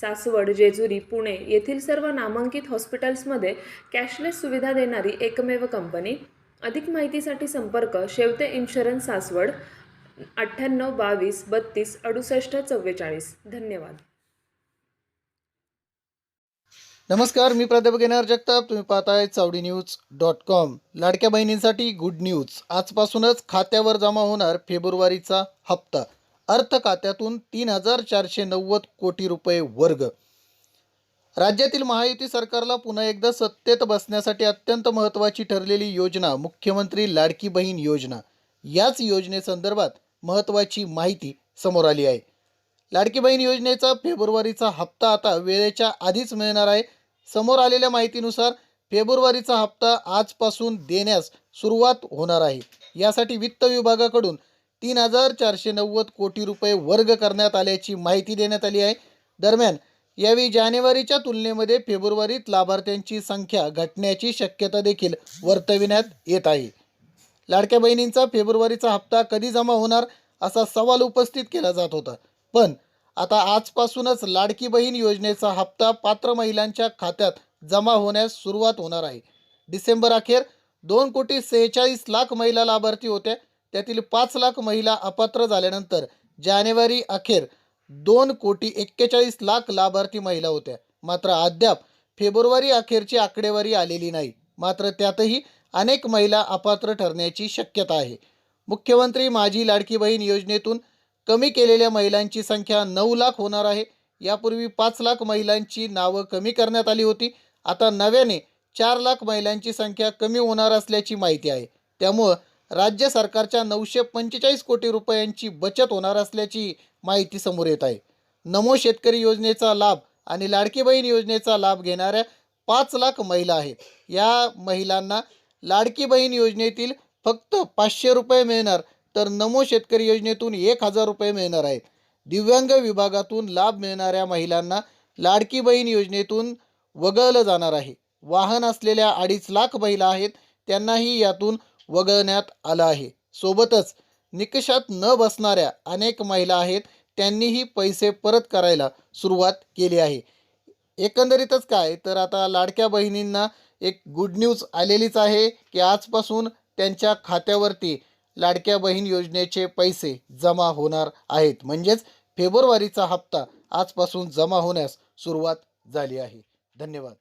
सासवड जेजुरी पुणे येथील सर्व नामांकित हॉस्पिटल्समध्ये कॅशलेस सुविधा देणारी एकमेव कंपनी. अधिक माहितीसाठी संपर्क शेवते इन्शुरन्स सासवड अठ्ठ्याण्णव बावीस बत्तीस अडुसष्ट चव्वेचाळीस. धन्यवाद. नमस्कार मी प्राध्यापक येणार जगताप. तुम्ही पाहताय चावडी न्यूज डॉट कॉम. लाडक्या बहिणींसाठी गुड न्यूज. आजपासूनच खात्यावर जमा होणार फेब्रुवारीचा हप्ता. अर्थ खात्यातून तीन हजार चारशे नव्वद कोटी रुपये वर्ग. राज्यातील महायुती सरकारला पुन्हा एकदा सत्तेत बसण्यासाठी अत्यंत महत्त्वाची ठरलेली योजना मुख्यमंत्री लाडकी बहीण योजना. याच योजनेसंदर्भात महत्त्वाची माहिती समोर आली आहे. लाडकी बहीण योजनेचा फेब्रुवारीचा हप्ता आता वेळेच्या आधीच मिळणार आहे. समोर आलेल्या माहितीनुसार फेब्रुवारीचा हप्ता आजपासून देण्यास सुरुवात होणार आहे. यासाठी वित्त विभागाकडून तीन हजार चारशे नव्वद कोटी रुपये वर्ग करण्यात आल्याची माहिती देण्यात आली आहे. दरम्यान यावेळी जानेवारीच्या तुलनेमध्ये फेब्रुवारीत लाभार्थ्यांची संख्या घटण्याची शक्यता देखील वर्तविण्यात येत आहे. लाडक्या बहिणींचा फेब्रुवारीचा हप्ता कधी जमा होणार असा सवाल उपस्थित केला जात होता. पण आता आजपासूनच लाडकी बहीण योजनेचा हप्ता पात्र महिलांच्या खात्यात जमा होण्यास सुरुवात होणार आहे. डिसेंबर अखेर दोन कोटी सेहेचाळीस लाख महिला लाभार्थी होत्या. त्यातील पाच लाख महिला अपात्र झाल्यानंतर जानेवारी अखेर दोन कोटी एक्केचाळीस लाख लाभार्थी महिला होत्या. मात्र अद्याप फेब्रुवारी अखेरची आकडेवारी आलेली नाही. मात्र त्यातही अनेक महिला अपात्र ठरण्याची शक्यता आहे. मुख्यमंत्री माझी लाडकी बहीण योजनेतून कमी केलेल्या महिलांची संख्या नऊ लाख होणार आहे. यापूर्वी पाच लाख महिलांची नावं कमी करण्यात आली होती. आता नव्याने चार लाख महिलांची संख्या कमी होणार असल्याची माहिती आहे. त्यामुळं राज्य सरकारच्या नऊशे पंचेचाळीस कोटी रुपयांची बचत होणार असल्याची माहिती समोर येत आहे. नमो शेतकरी योजनेचा लाभ आणि लाडकी बहीण योजनेचा लाभ घेणाऱ्या पाच लाख महिला आहेत. या महिलांना लाडकी बहीण योजनेतील फक्त पाचशे रुपये मिळणार तर नमो शेतकरी योजनेतून एक हजार रुपये मिळणार आहेत. दिव्यांग विभागातून लाभ मिळणाऱ्या महिलांना लाडकी बहीण योजनेतून वगळलं जाणार आहे. वाहन असलेल्या अडीच लाख महिला आहेत त्यांनाही यातून वगळण्यात आलं आहे. सोबतच निकषात न बसणाऱ्या अनेक महिला आहेत त्यांनीही पैसे परत करायला सुरुवात केली आहे. एकंदरीतच काय? तर आता लाडक्या बहिणींना एक गुड न्यूज आलेलीच आहे की आजपासून त्यांच्या खात्यावरती लाडक्या बहीण योजनेचे पैसे जमा होणार आहेत. म्हणजेच फेब्रुवारीचा हप्ता आजपासून जमा होण्यास सुरुवात झाली आहे. धन्यवाद.